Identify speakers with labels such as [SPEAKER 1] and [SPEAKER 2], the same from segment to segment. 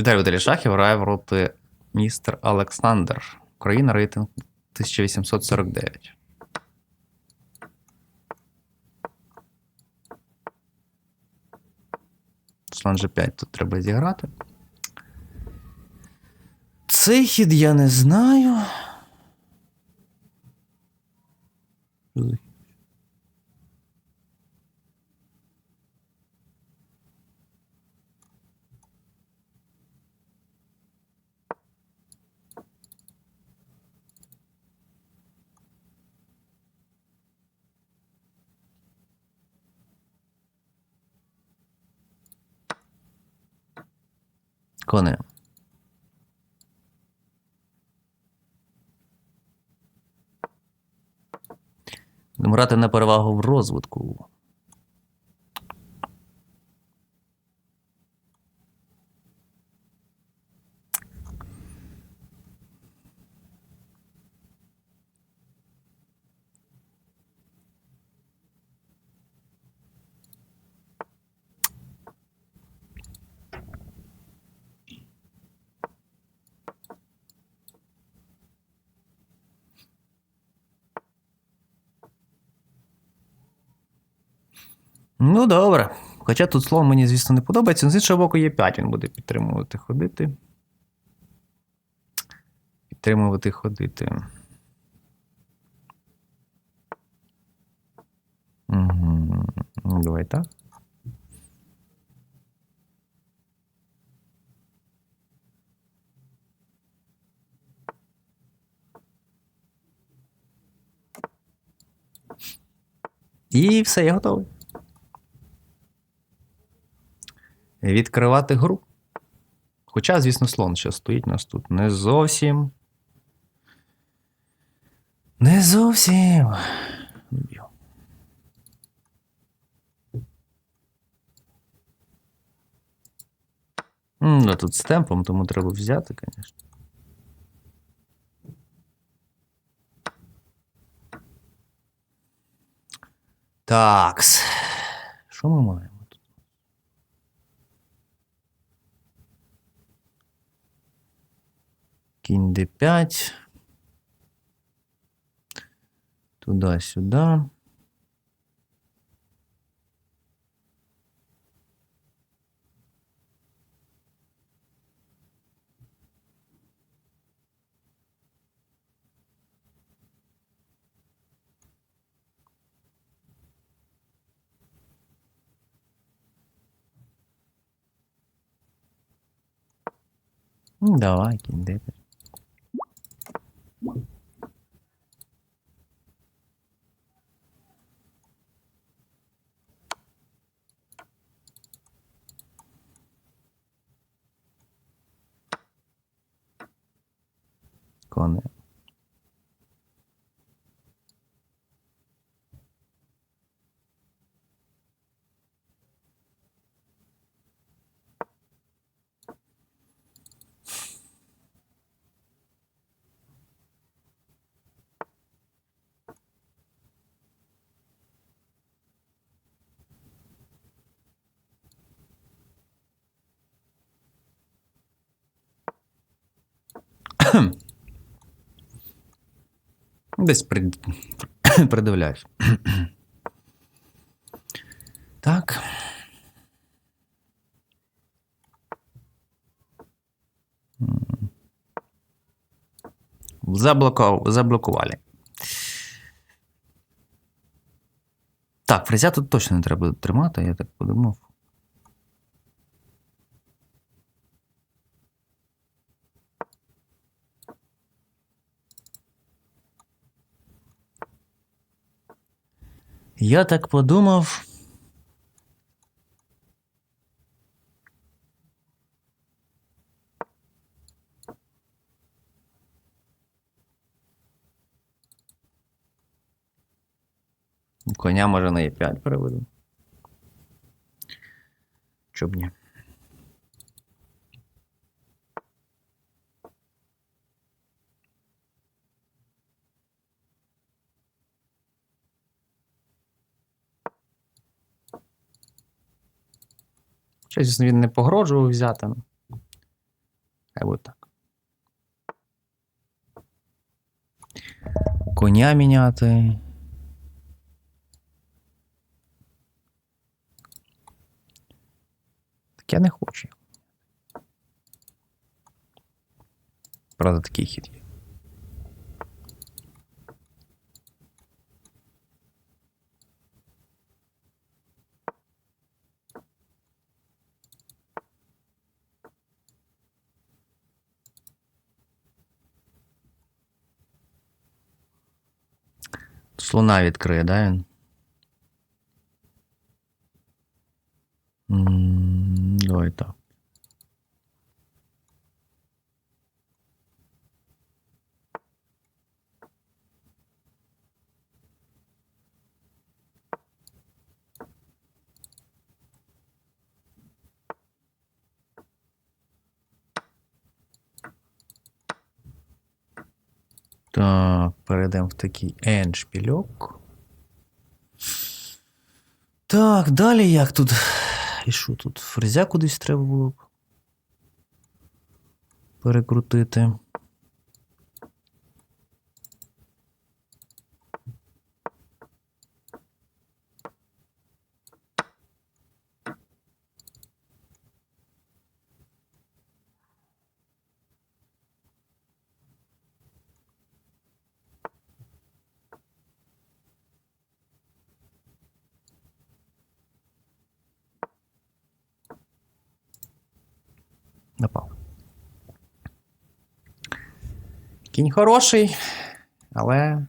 [SPEAKER 1] Віталій Віталій Шахів грає проти містер Олександр. Україна рейтинг 1849. Слон G5 тут треба зіграти. Цей хід я не знаю. Що за хід? Кони. Будемо грати на перевагу в розвитку. Ну, добре. Хоча тут слон мені, звісно, не подобається. але З іншого боку, є 5 він буде підтримувати ходити. Підтримувати ходити. Угу. Давай так. І все, я готовий. Відкривати гру. Хоча, звісно, слон ще стоїть у нас тут не зовсім. Не зовсім. Да, тут з темпом, тому треба взяти, звісно. Такс. Що ми маємо тут? Кінь d5. Туди-сюди. Ну, Давай, кінь d5. click on it. Десь прид... придивляюсь. так. Заблоков... Заблокували. Так, фрезя тут точно не треба тримати, я так подумав. Я так подумав. Коня може на Е5 переведу. Чоб ні. Хоча, звісно, він не погрожував взяти. ну. Хай буде так. Коня міняти. Так я не хочу. Правда, такий хід є. Слона відкриє, да, він? М, Давай так. Так, Перейдемо в такий N-шпільок. Так, далі як тут? І що тут? Фрезя кудись треба було б перекрутити. Напав. Кінь хороший, але.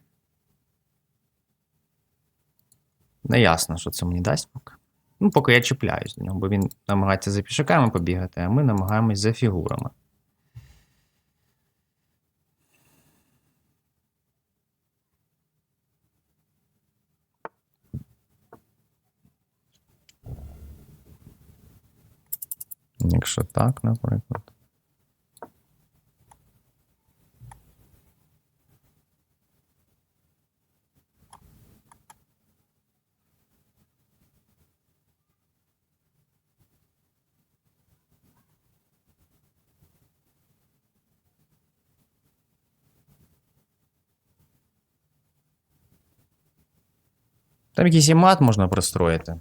[SPEAKER 1] Не ясно, що це мені дасть поки. Ну, поки я чіпляюсь до нього, бо він намагається за пішаками побігати, а ми намагаємось за фігурами. Якщо так, наприклад. Там якийсь і мат можна пристроїти.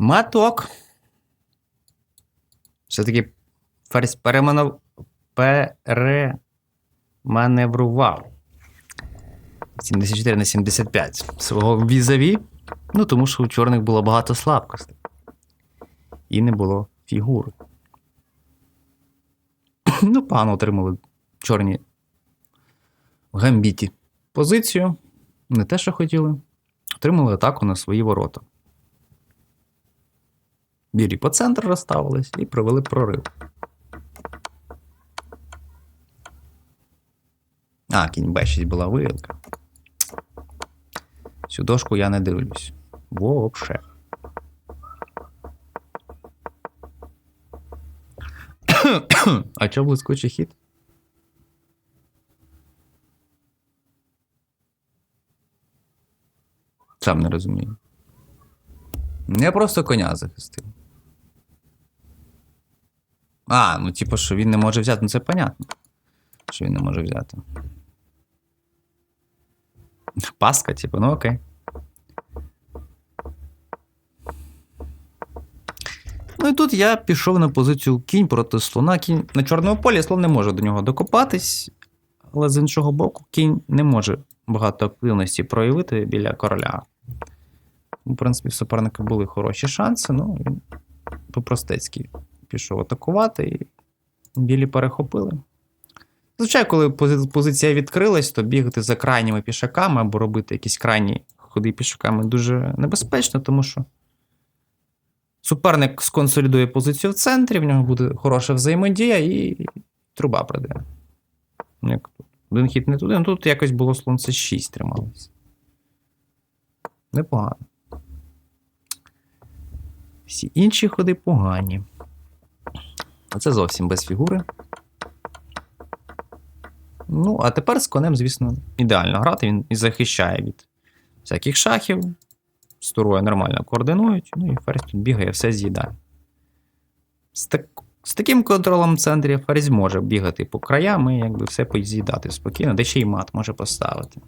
[SPEAKER 1] Маток. Все-таки переманов... переманеврував. 74 на 75 свого візаві. Ну, тому що у чорних було багато слабкостей. І не було фігури. ну, погано отримали чорні в гамбіті позицію. Не те, що хотіли. Отримали атаку на свої ворота. Білі по центру розставились і провели прорив. А, кінь Б6 була вилка. Цю дошку я не дивлюсь. Вообще. а чого блискучий хід? Сам не розумію. Я просто коня захистив. А, ну типу, що він не може взяти, ну це понятно. Що він не може взяти. Паска, типу, ну окей. Ну і тут я пішов на позицію кінь проти слона. Кінь на чорному полі слон не може до нього докопатись, але з іншого боку, кінь не може багато активності проявити біля короля. В принципі, в суперника були хороші шанси, ну він по-простецьки пішов атакувати, і білі перехопили. Звичайно, коли позиція відкрилась, то бігати за крайніми пішаками або робити якісь крайні ходи пішаками дуже небезпечно, тому що суперник сконсолідує позицію в центрі, в нього буде хороша взаємодія і труба прийде. Тут. Один хід не туди, ну тут якось було слон c 6 трималося. Непогано. Всі інші ходи погані. А це зовсім без фігури. Ну, а тепер з конем, звісно, ідеально грати. Він і захищає від всяких шахів. Стороє нормально координують, ну і ферзь тут бігає, все з'їдає. З, так, з таким контролем в центрі ферзь може бігати по краям і якби все з'їдати спокійно, де ще й мат може поставити.